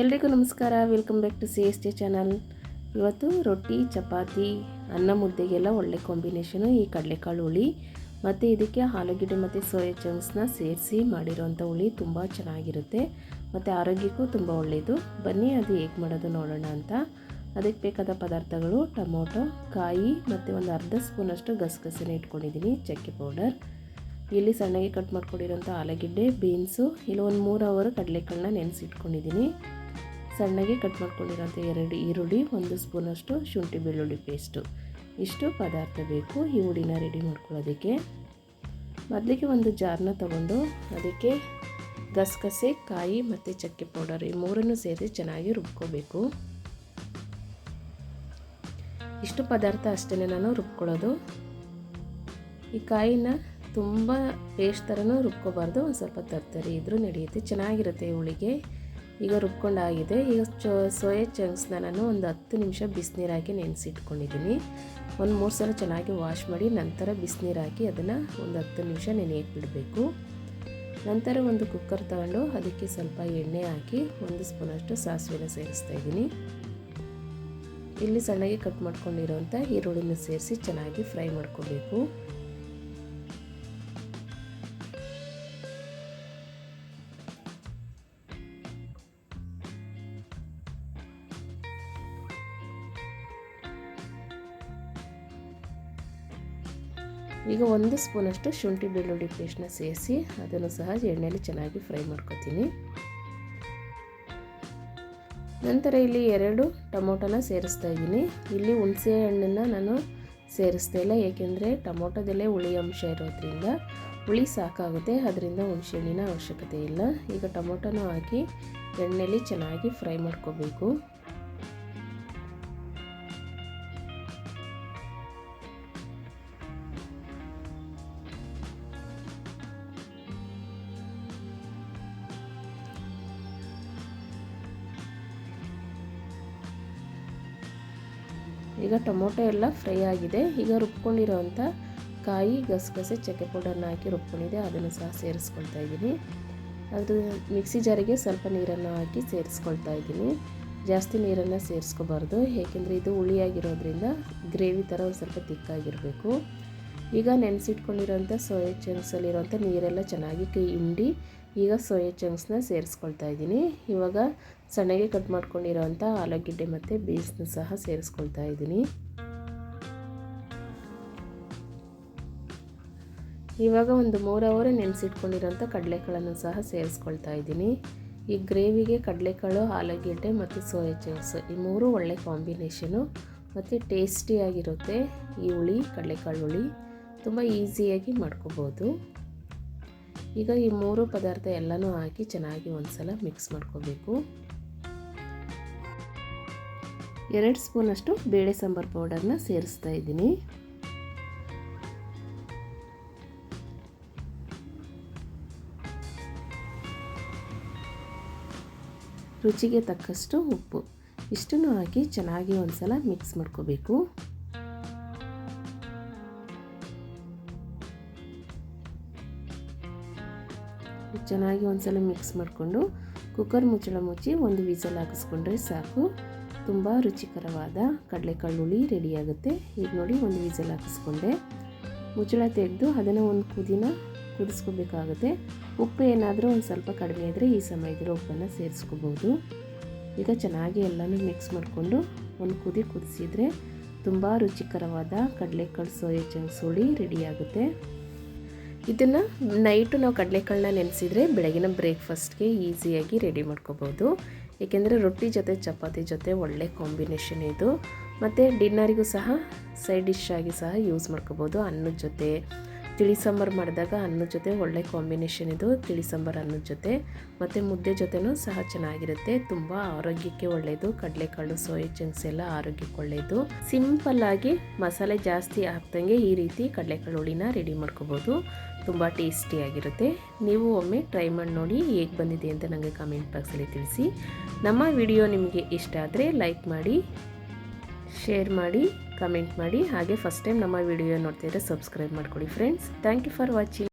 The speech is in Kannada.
ಎಲ್ರಿಗೂ ನಮಸ್ಕಾರ. Welcome back to C S T channel ಇವತ್ತು ರೊಟ್ಟಿ, ಚಪಾತಿ, ಅನ್ನ ಮುದ್ದೆಗೆಲ್ಲ ಒಳ್ಳೆ ಕಾಂಬಿನೇಷನು ಈ ಕಡಲೆಕಾಳು ಹುಳಿ ಮತ್ತು ಇದಕ್ಕೆ ಆಲೂಗೆಡ್ಡೆ ಮತ್ತು ಸೋಯಾ ಚಂಕ್ಸ್ನ ಸೇರಿಸಿ ಮಾಡಿರೋಂಥ ಹುಳಿ ತುಂಬ ಚೆನ್ನಾಗಿರುತ್ತೆ. ಮತ್ತು ಆರೋಗ್ಯಕ್ಕೂ ತುಂಬ ಒಳ್ಳೆಯದು ಬನ್ನಿ, ಅದು ಹೇಗೆ ಮಾಡೋದು ನೋಡೋಣ ಅಂತ. ಅದಕ್ಕೆ ಬೇಕಾದ ಪದಾರ್ಥಗಳು ಟೊಮೊಟೊ, ಕಾಯಿ ಮತ್ತು ಒಂದು ಅರ್ಧ ಸ್ಪೂನಷ್ಟು ಗಸಗಸೆನ ಇಟ್ಕೊಂಡಿದ್ದೀನಿ. ಚಕ್ಕೆ ಪೌಡರ್. ಇಲ್ಲಿ ಸಣ್ಣಗೆ ಕಟ್ ಮಾಡ್ಕೊಂಡಿರೋಂಥ ಆಲೂಗೆಡ್ಡೆ ಬೀನ್ಸು ಇಲ್ಲಿ ಒಂದು ಮೂರು ಅವರು ಕಡಲೆಕಾಳನ್ನ ನೆನೆಸಿಟ್ಕೊಂಡಿದ್ದೀನಿ ಸಣ್ಣಗೆ ಕಟ್ ಮಾಡ್ಕೊಂಡಿರೋಂಥ ಎರಡು ಈರುಳ್ಳಿ, ಒಂದು ಸ್ಪೂನಷ್ಟು ಶುಂಠಿ ಬೆಳ್ಳುಳ್ಳಿ ಪೇಸ್ಟು ಇಷ್ಟು ಪದಾರ್ಥ ಬೇಕು ಈ ಹುಡಿನ ರೆಡಿ ಮಾಡ್ಕೊಳ್ಳೋದಕ್ಕೆ. ಮೊದಲಿಗೆ ಒಂದು ಜಾರ್ನ ತಗೊಂಡು ಅದಕ್ಕೆ ಗಸಗಸೆ, ಕಾಯಿ ಮತ್ತು ಚಕ್ಕೆ ಪೌಡರ್ ಈ ಮೂರನ್ನು ಸೇರಿಸಿ ಚೆನ್ನಾಗಿ ರುಬ್ಕೋಬೇಕು. ಇಷ್ಟು ಪದಾರ್ಥ ಅಷ್ಟೇ ನಾನು ರುಬ್ಕೊಳ್ಳೋದು. ಈ ಕಾಯಿನ ತುಂಬ ಪೇಸ್ಟ್ ಥರನೂ ರುಬ್ಕೋಬಾರ್ದು. ಒಂದು ಸ್ವಲ್ಪ ತರ್ತರಿ. ಇದ್ರೂ ನಡೆಯುತ್ತೆ. ಚೆನ್ನಾಗಿರುತ್ತೆ ಹುಳಿಗೆ. ಈಗ ರುಬ್ಕೊಂಡಾಗಿದೆ ಈಗ ಚೋ, ಸೋಯಾ ಚಂಕ್ಸ್ನ ನಾನು ಒಂದು ಹತ್ತು ನಿಮಿಷ ಬಿಸಿನೀರು ಹಾಕಿ ನೆನೆಸಿಟ್ಕೊಂಡಿದ್ದೀನಿ ಒಂದು ಮೂರು ಸಲ ಚೆನ್ನಾಗಿ ವಾಶ್ ಮಾಡಿ ನಂತರ ಬಿಸಿನೀರು ಹಾಕಿ ಅದನ್ನು ಒಂದು ಹತ್ತು ನಿಮಿಷ ನೆನೆಯಕ್ಕೆ ಬಿಡಬೇಕು. ನಂತರ ಒಂದು ಕುಕ್ಕರ್ ತಗೊಂಡು ಅದಕ್ಕೆ ಸ್ವಲ್ಪ ಎಣ್ಣೆ ಹಾಕಿ ಒಂದು ಸ್ಪೂನಷ್ಟು ಸಾಸಿವೆನ ಸೇರಿಸ್ತಾ ಇದ್ದೀನಿ ಇಲ್ಲಿ ಸಣ್ಣಗೆ ಕಟ್ ಮಾಡ್ಕೊಂಡಿರೋವಂಥ ಈರುಳ್ಳಿನ ಸೇರಿಸಿ ಚೆನ್ನಾಗಿ ಫ್ರೈ ಮಾಡ್ಕೋಬೇಕು. ಈಗ ಒಂದು ಸ್ಪೂನಷ್ಟು ಶುಂಠಿ ಬೆಳ್ಳುಳ್ಳಿ ಪೇಸ್ಟ್ನ ಸೇರಿಸಿ ಅದನ್ನು ಸಹ ಎಣ್ಣೆಯಲ್ಲಿ ಚೆನ್ನಾಗಿ ಫ್ರೈ ಮಾಡ್ಕೊತೀನಿ. ನಂತರ ಇಲ್ಲಿ ಎರಡು ಟೊಮೊಟೊನ ಸೇರಿಸ್ತಾ ಇದ್ದೀನಿ. ಇಲ್ಲಿ ಹುಣಸೆ ಹಣ್ಣನ್ನು ನಾನು ಸೇರಿಸ್ತಾ ಇಲ್ಲ, ಏಕೆಂದರೆ ಟೊಮೊಟೊದಲ್ಲೇ ಹುಳಿ ಅಂಶ ಇರೋದ್ರಿಂದ ಹುಳಿ ಸಾಕಾಗುತ್ತೆ, ಅದರಿಂದ ಹುಣಸೆ ಹಣ್ಣಿನ ಅವಶ್ಯಕತೆ ಇಲ್ಲ. ಈಗ ಟೊಮೊಟೊನೂ ಹಾಕಿ ಎಣ್ಣೆಯಲ್ಲಿ ಚೆನ್ನಾಗಿ ಫ್ರೈ ಮಾಡ್ಕೋಬೇಕು. ಈಗ ಟೊಮೊಟೊ ಎಲ್ಲ ಫ್ರೈ ಆಗಿದೆ. ಈಗ ರುಬ್ಕೊಂಡಿರೋವಂಥ ಕಾಯಿ ಗಸಗಸೆ ಚಕ್ಕೆ ಪೌಡರ್ನ ಹಾಕಿ ರುಬ್ಕೊಂಡಿದೆ. ಅದನ್ನು ಸಹ ಸೇರಿಸ್ಕೊಳ್ತಾ ಇದ್ದೀನಿ. ಅದು ಮಿಕ್ಸಿ ಜಾರಿಗೆ ಸ್ವಲ್ಪ ನೀರನ್ನು ಹಾಕಿ ಸೇರಿಸ್ಕೊಳ್ತಾ ಇದ್ದೀನಿ. ಜಾಸ್ತಿ ನೀರನ್ನು ಸೇರಿಸ್ಕೋಬಾರ್ದು. ಏಕೆಂದರೆ ಇದು ಹುಳಿಯಾಗಿರೋದ್ರಿಂದ ಗ್ರೇವಿ ಥರ ಒಂದು ಸ್ವಲ್ಪ ತಿಕ್ಕಾಗಿರಬೇಕು. ಈಗ ನೆನೆಸಿಟ್ಕೊಂಡಿರೋಂಥ ಸೋಯಾ ಚಂಕ್ಸಲ್ಲಿರೋಂಥ ನೀರೆಲ್ಲ ಚೆನ್ನಾಗಿ ಕೈ ಹಿಂಡಿ ಈಗ ಸೋಯಾ ಚಂಕ್ಸ್ನ ಸೇರಿಸ್ಕೊಳ್ತಾ ಇದ್ದೀನಿ. ಇವಾಗ ಸಣ್ಣಗೆ ಕಟ್ ಮಾಡ್ಕೊಂಡಿರೋಂಥ ಆಲೂಗೆಡ್ಡೆ ಮತ್ತು ಬೀನ್ಸ್ನ ಸಹ ಸೇರಿಸ್ಕೊಳ್ತಾ ಇದ್ದೀನಿ. ಇವಾಗ ಒಂದು ಮೂರು ಅವರ್ ನೆನೆಸಿಟ್ಕೊಂಡಿರೋಂಥ ಕಡಲೆಕಾಳನ್ನು ಸಹ ಸೇರಿಸ್ಕೊಳ್ತಾ ಇದ್ದೀನಿ. ಈ ಗ್ರೇವಿಗೆ ಕಡಲೆಕಾಳು, ಆಲೂಗೆಡ್ಡೆ ಮತ್ತು ಸೋಯಾ ಚಂಕ್ಸ್ ಈ ಮೂರು ಒಳ್ಳೆ ಕಾಂಬಿನೇಷನು. ಮತ್ತು ಟೇಸ್ಟಿಯಾಗಿರುತ್ತೆ ಈ ಹುಳಿ, ಕಡಲೆಕಾಳು ಹುಳಿ. ತುಂಬ ಈಸಿಯಾಗಿ ಮಾಡ್ಕೋಬೋದು. ಈಗ ಈ ಮೂರು ಪದಾರ್ಥ ಎಲ್ಲನೂ ಹಾಕಿ ಚೆನ್ನಾಗಿ ಒಂದ್ಸಲ ಮಿಕ್ಸ್ ಮಾಡ್ಕೋಬೇಕು. ಎರಡು ಸ್ಪೂನಷ್ಟು ಬೇಳೆ ಸಾಂಬಾರು ಪೌಡರ್ನ ಸೇರಿಸ್ತಾ ಇದ್ದೀನಿ. ರುಚಿಗೆ ತಕ್ಕಷ್ಟು ಉಪ್ಪು. ಇಷ್ಟನ್ನು ಹಾಕಿ ಚೆನ್ನಾಗಿ ಒಂದ್ಸಲ ಮಿಕ್ಸ್ ಮಾಡ್ಕೋಬೇಕು. ಚೆನ್ನಾಗಿ ಒಂದ್ಸಲ ಮಿಕ್ಸ್ ಮಾಡಿಕೊಂಡು ಕುಕ್ಕರ್ ಮುಚ್ಚಳ ಮುಚ್ಚಿ ಒಂದು ವಿಸಲ್ ಹಾಕಿಸ್ಕೊಂಡ್ರೆ ಸಾಕು. ತುಂಬ ರುಚಿಕರವಾದ ಕಡಲೆಕಾಳು ಹುಳಿ ರೆಡಿಯಾಗುತ್ತೆ ಈಗ ನೋಡಿ ಒಂದು ವಿಸಲ್ ಹಾಕಿಸ್ಕೊಂಡೆ. ಮುಚ್ಚಳ ತೆಗೆದು ಅದನ್ನು ಒಂದು ಕುದಿನ ಕುದಿಸ್ಕೋಬೇಕಾಗುತ್ತೆ. ಉಪ್ಪು ಏನಾದರೂ ಒಂದು ಸ್ವಲ್ಪ ಕಡಿಮೆ ಇದ್ದರೆ ಈ ಸಮಯದಲ್ಲಿ ಉಪ್ಪನ್ನು ಸೇರಿಸ್ಕೋಬೋದು. ಈಗ ಚೆನ್ನಾಗಿ ಎಲ್ಲನೂ ಮಿಕ್ಸ್ ಮಾಡಿಕೊಂಡು ಒಂದು ಕುದಿ ಕುದಿಸಿದರೆ ತುಂಬ ರುಚಿಕರವಾದ ಕಡಲೆಕಾಳು ಸೋಯಾ ಚಂಕ್ಸ್ ಹುಳಿ ರೆಡಿಯಾಗುತ್ತೆ ಇದನ್ನು ನೈಟು ನಾವು ಕಡಲೆಕಾಳನ್ನ ನೆನೆಸಿದರೆ ಬೆಳಗಿನ ಬ್ರೇಕ್ಫಾಸ್ಟ್ಗೆ ಈಸಿಯಾಗಿ ರೆಡಿ ಮಾಡ್ಕೋಬೋದು. ಏಕೆಂದರೆ ರೊಟ್ಟಿ ಜೊತೆ ಚಪಾತಿ ಜೊತೆ ಒಳ್ಳೆ ಕಾಂಬಿನೇಷನ್ ಇದು. ಮತ್ತು ಡಿನ್ನರಿಗೂ ಸಹ ಸೈಡ್ ಡಿಶ್ ಆಗಿ ಸಹ ಯೂಸ್ ಮಾಡ್ಕೋಬೋದು. ಅನ್ನದ ಜೊತೆ. ತಿಳಿ ಸಾಂಬಾರು ಮಾಡಿದಾಗ ಅನ್ನದ ಜೊತೆ ಒಳ್ಳೆ ಕಾಂಬಿನೇಷನ್ ಇದು ತಿಳಿ ಸಾಂಬಾರು ಅನ್ನದ ಜೊತೆ. ಮತ್ತು ಮುದ್ದೆ ಜೊತೆನೂ ಸಹ ಚೆನ್ನಾಗಿರುತ್ತೆ. ತುಂಬ ಆರೋಗ್ಯಕ್ಕೆ ಒಳ್ಳೆಯದು ಕಡಲೆಕಾಳು ಸೋಯಾ ಚಂಕ್ಸ್ ಎಲ್ಲ ಆರೋಗ್ಯಕ್ಕೆ ಒಳ್ಳೆಯದು ಸಿಂಪಲ್ಲಾಗಿ ಮಸಾಲೆ ಜಾಸ್ತಿ ಹಾಕ್ದಂಗೆ ಈ ರೀತಿ ಕಡಲೆಕಾಳು ಹುಳಿನ ರೆಡಿ ಮಾಡ್ಕೋಬೋದು. ತುಂಬ ಟೇಸ್ಟಿಯಾಗಿರುತ್ತೆ ನೀವು ಒಮ್ಮೆ ಟ್ರೈ ಮಾಡಿ ನೋಡಿ ಹೇಗೆ ಬಂದಿದೆ ಅಂತ ನನಗೆ ಕಮೆಂಟ್ ಬಾಕ್ಸಲ್ಲಿ ತಿಳಿಸಿ. ನಮ್ಮ ವಿಡಿಯೋ ನಿಮಗೆ ಇಷ್ಟ ಆದರೆ ಲೈಕ್ ಮಾಡಿ ಶೇರ್ ಮಾಡಿ. ಕಮೆಂಟ್ ಮಾಡಿ. ಹಾಗೆ ಫಸ್ಟ್ ಟೈಮ್ ನಮ್ಮ ವಿಡಿಯೋ ನೋಡ್ತಿದ್ರೆ ಸಬ್ಸ್ಕ್ರೈಬ್ ಮಾಡ್ಕೊಳ್ಳಿ friends thank you for watching